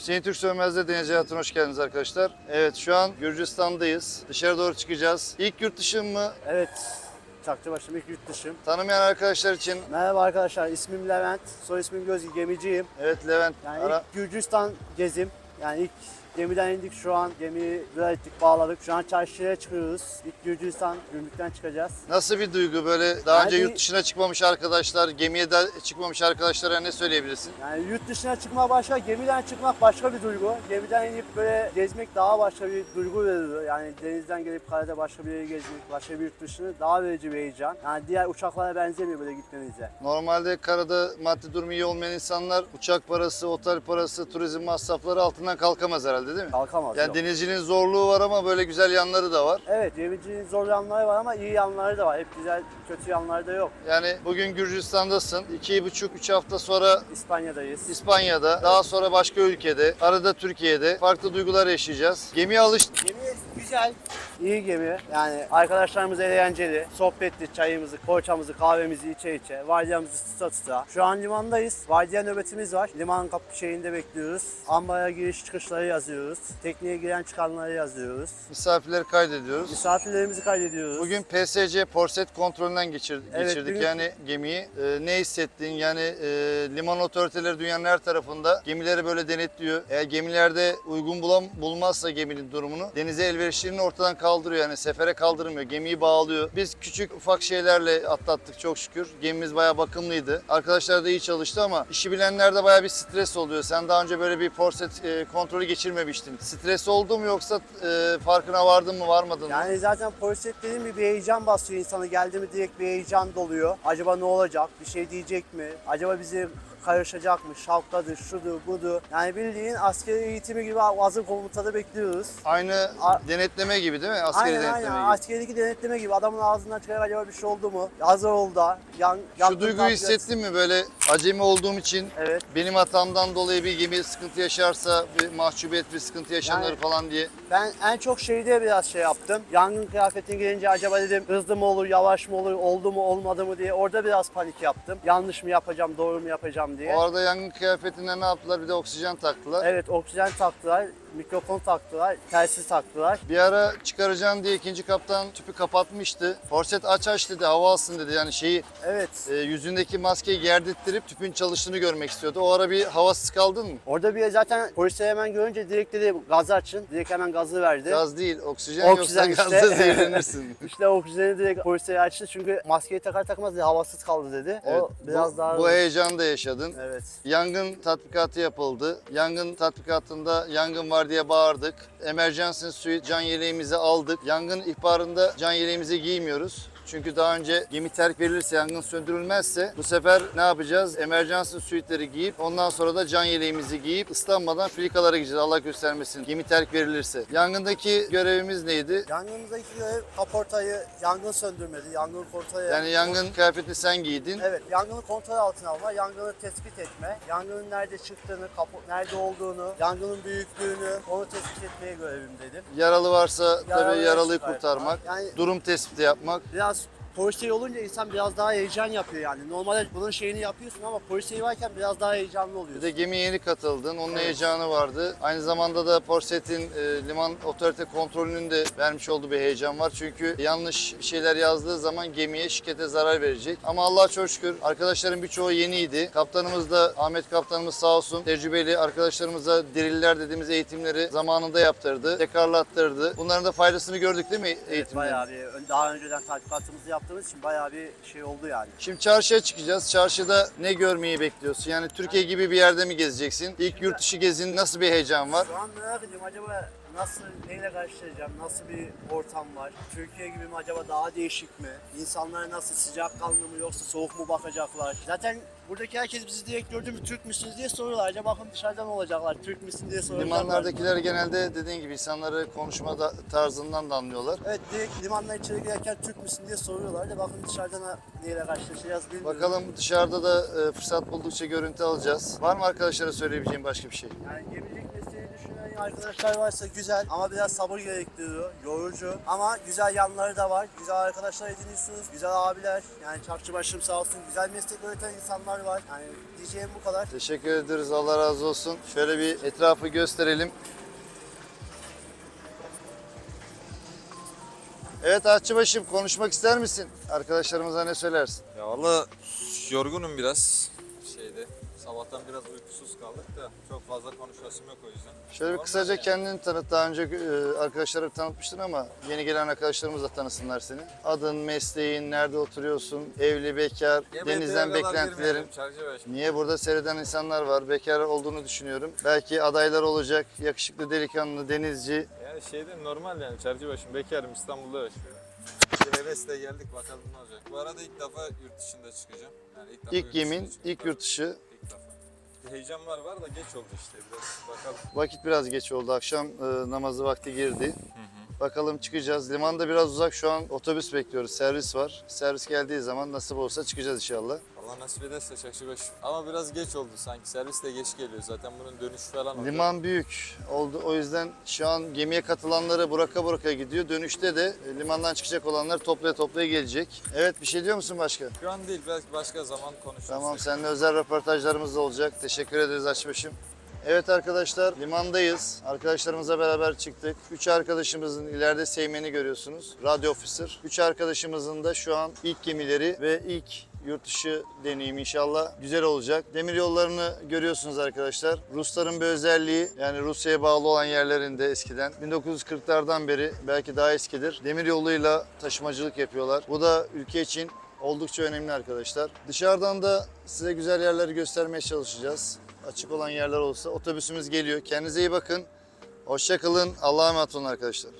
Hüseyin Türk Sönmez'de Deniz Hayatı'na hoş geldiniz arkadaşlar. Evet şu an Gürcistan'dayız. Dışarı doğru çıkacağız. İlk yurt dışı mı? Evet, Çaktırbaşım ilk yurt dışım. Tanımayan arkadaşlar için Merhaba arkadaşlar, ismim Levent, soy ismim Gözgü, gemiciyim. evet Levent Yani ara. ilk Gürcistan gezim. Yani ilk gemiden indik şu an, gemiyi güzel ettik, bağladık. Şu an çarşıya çıkıyoruz. İlk Gürcistan gümrükten çıkacağız. Nasıl bir duygu böyle daha önce Yani- yurt dışına çıkmamış arkadaşlar, gemiye de çıkmamış arkadaşlara ne söyleyebilirsin? Yani yurt dışına çıkmak başka, gemiden çıkmak başka bir duygu. Gemiden inip böyle gezmek daha başka bir duygu veriyor. Yani denizden gelip karada başka bir yere gezmek, başka bir yurt dışını daha verici bir heyecan. Yani diğer uçaklara benzemiyor böyle gitmenize. Normalde karada maddi durumu iyi olmayan insanlar uçak parası, otel parası, turizm masrafları altından kalkamaz herhalde değil mi? Kalkamaz. Yani yok. denizcinin zorluğu var ama böyle güzel yanları da var. Evet, gemicinin zor yanları var ama iyi yanları da var. Hep güzel, kötü yanları da yok. Yani bugün Gürcistan'dasın. iki buçuk, üç hafta sonra İspanya'dayız. İspanya'da, daha sonra başka ülkede, arada Türkiye'de farklı duygular yaşayacağız. Gemiye alış... Gemi güzel. İyi gemi. Yani arkadaşlarımız eğlenceli. Sohbetli, çayımızı, poğaçamızı, kahvemizi içe içe. Vardiyamızı tuta tuta. Şu an limandayız. Vardiya nöbetimiz var. Liman kapı şeyinde bekliyoruz. Ambara giriş çıkışları yazıyoruz. Tekneye giren çıkanları yazıyoruz. Misafirleri kaydediyoruz. Misafirlerimizi kaydediyoruz. Bugün PSC Porset kontrolünden geçir- Evet, geçirdik bugün- yani gemiyi. Ee, ne hissettin? Yani e, liman otoriteleri dünyanın her tarafında gemileri böyle denetliyor. Eğer gemilerde uygun bulam bulmazsa geminin durumunu denize elverişlerini ortadan kaldırıyor. Yani sefere kaldırmıyor. Gemiyi bağlıyor. Biz küçük ufak şeylerle atlattık çok şükür. Gemimiz bayağı bakımlıydı. Arkadaşlar da iyi çalıştı ama işi bilenlerde bayağı bir stres oluyor. Sen daha önce böyle bir Porset e, kontrolü geçirmemiştin. Stres oldu mu yoksa e, farkına vardın mı varmadın mı? Yani zaten polis dediğim gibi bir heyecan basıyor insanı. Geldi mi direkt bir heyecan doluyor. Acaba ne olacak? Bir şey diyecek mi? Acaba bizi karışacak mı? Şalkadır, şudur, budur. Yani bildiğin askeri eğitimi gibi hazır komutada bekliyoruz. Aynı A- denetleme gibi değil mi? Askeri aynen denetleme aynen. gibi. Askerideki denetleme gibi. Adamın ağzından çıkarak acaba bir şey oldu mu? Hazır oldu. Yan, Şu duyguyu hissettin mi böyle acemi olduğum için Evet. benim hatamdan dolayı bir gemi sıkıntı yaşarsa bir mahcubiyet bir sıkıntı yaşanır Yani- falan diye. Ben en çok şeyde biraz şey yaptım. Yangın kıyafetine gelince acaba dedim hızlı mı olur, yavaş mı olur, oldu mu olmadı mı diye. Orada biraz panik yaptım. Yanlış mı yapacağım, doğru mu yapacağım diye. O arada yangın kıyafetinde ne yaptılar? Bir de oksijen taktılar. Evet oksijen taktılar, mikrofon taktılar, telsiz taktılar. Bir ara çıkaracağım diye ikinci kaptan tüpü kapatmıştı. Forset aç aç dedi, hava alsın dedi. Yani şeyi Evet. e, yüzündeki maskeyi gerdirttirip tüpün çalıştığını görmek istiyordu. O ara bir havasız kaldın mı? Orada bir zaten polisi hemen görünce direkt dedi gazı açın. Direkt hemen gazı verdi. Gaz değil, oksijen, Oksijen yoksa işte. gazda zehirlenirsin. İşte oksijeni direkt polise açtı çünkü maskeyi takar takmaz dedi, havasız kaldı dedi. Evet, o biraz bu, daha... bu heyecanı da yaşadın. Evet. Yangın tatbikatı yapıldı. Yangın tatbikatında yangın var diye bağırdık. Emergency suite can yeleğimizi aldık. Yangın ihbarında can yeleğimizi giymiyoruz. Çünkü daha önce gemi terk verilirse, yangın söndürülmezse bu sefer ne yapacağız? Emergency suite'leri giyip ondan sonra da can yeleğimizi giyip ıslanmadan filikalara gideceğiz. Allah göstermesin. Gemi terk verilirse. Yangındaki görevimiz neydi? Yangınımızdaki görev kaportayı yangın söndürmedi, yangın kontrolü... Yani yangın kıyafetini sen giydin. Evet, yangını kontrol altına alma, yangını tespit etme, yangının nerede çıktığını, kapo- nerede olduğunu, yangının büyüklüğünü onu tespit etmeye görevimdeydim. Yaralı varsa tabii Yaralıya yaralıyı çıkartmak. kurtarmak. Yani Durum tespiti yapmak. biraz polisiye olunca insan biraz daha heyecan yapıyor yani. Normalde bunun şeyini yapıyorsun ama polisiye varken biraz daha heyecanlı Bir oluyorsun. de gemiye yeni katıldın. Onun Evet. heyecanı vardı. Aynı zamanda da Porset'in e, liman otorite kontrolünün de vermiş olduğu bir heyecan var. Çünkü yanlış bir şeyler yazdığı zaman gemiye, şirkete zarar verecek. Ama Allah'a çok şükür arkadaşların birçoğu yeniydi. Kaptanımız da Ahmet kaptanımız sağ olsun tecrübeli arkadaşlarımıza diriller dediğimiz eğitimleri zamanında yaptırdı. Tekrarlattırdı. Bunların da faydasını gördük değil mi Evet, eğitimlerin? bayağı bir ön- daha önceden tatbikatımızı yaptığımız için bayağı bir şey oldu yani. Şimdi çarşıya çıkacağız. Çarşıda ne görmeyi bekliyorsun? Yani Türkiye gibi bir yerde mi gezeceksin? İlk yurt dışı gezin nasıl bir heyecan var? Şu an merak ediyorum acaba nasıl, neyle karşılaşacağım, nasıl bir ortam var? Türkiye gibi mi acaba daha değişik mi? İnsanlar nasıl sıcakkanlı mı yoksa soğuk mu bakacaklar? Zaten buradaki herkes bizi direkt gördü mü Türk müsünüz diye soruyorlar. Acaba bakın dışarıdan olacaklar, Türk müsün diye soruyorlar. Limanlardakiler genelde dediğin gibi insanları konuşma da- tarzından da anlıyorlar. Evet direkt limandan içeri girerken Türk müsün diye soruyorlar da bakın dışarıdan neyle karşılaşacağız bilmiyorum. Bakalım dışarıda da e, fırsat buldukça görüntü alacağız. Var mı arkadaşlara söyleyebileceğim başka bir şey? Yani düşünen arkadaşlar varsa güzel ama biraz sabır gerektiriyor. Yorucu ama güzel yanları da var. Güzel arkadaşlar ediniyorsunuz. Güzel abiler. Yani çarşı başım sağ olsun. Güzel meslek öğreten insanlar var. Yani diyeceğim bu kadar. Teşekkür ederiz. Allah razı olsun. Şöyle bir etrafı gösterelim. Evet Ahçıbaşım konuşmak ister misin? Arkadaşlarımıza ne söylersin? Ya valla yorgunum biraz şeyde. Sabahtan biraz uykusuz kaldık da çok fazla konuşasım yok o yüzden. Şöyle bir kısaca yani. kendini tanıt. Daha önce e, arkadaşlara bir tanıtmıştın ama yeni gelen arkadaşlarımız da tanısınlar seni. Adın, mesleğin, nerede oturuyorsun, evli, bekar, Yemeğe denizden kadar beklentilerin. girmeyelim. Niye burada seyreden insanlar var, bekar olduğunu düşünüyorum. Belki adaylar olacak, yakışıklı delikanlı, denizci. Yani şeyde normal yani Çarşıbaşı'm bekarım İstanbul'da yaşıyorum. Bir hevesle geldik bakalım ne olacak. Bu arada ilk defa yurt dışında çıkacağım. Yani ilk, defa İlk dışına yemin, ilk yurt dışı. Bir heyecan var var da geç oldu işte biraz bakalım. Vakit biraz geç oldu. Akşam e, namazı vakti girdi. Bakalım çıkacağız. Limanda biraz uzak. Şu an otobüs bekliyoruz. Servis var. Servis geldiği zaman nasip olsa çıkacağız inşallah. Allah nasip ederse Çarşıbaşı. Ama biraz geç oldu sanki servis de geç geliyor zaten bunun dönüşü falan olacak. Liman büyük oldu. O yüzden şu an gemiye katılanları buraka buraka gidiyor. Dönüşte de e, limandan çıkacak olanlar toplaya toplaya gelecek. Evet bir şey diyor musun başka? Şu an değil belki başka zaman konuşuruz. Tamam seninle özel röportajlarımız da olacak. Teşekkür ederiz Açbaşım. Evet arkadaşlar limandayız. Arkadaşlarımızla beraber çıktık. Üç arkadaşımızın ileride Seymen'i görüyorsunuz. Radyo officer. Üç arkadaşımızın da şu an ilk gemileri ve ilk yurt dışı deneyimi inşallah güzel olacak. Demir yollarını görüyorsunuz arkadaşlar. Rusların bir özelliği yani Rusya'ya bağlı olan yerlerinde eskiden 1940'lardan beri belki daha eskidir. Demir yoluyla taşımacılık yapıyorlar. Bu da ülke için oldukça önemli arkadaşlar. Dışarıdan da size güzel yerleri göstermeye çalışacağız. Açık olan yerler olsa otobüsümüz geliyor. Kendinize iyi bakın. Hoşça kalın. Allah'a emanet olun arkadaşlar.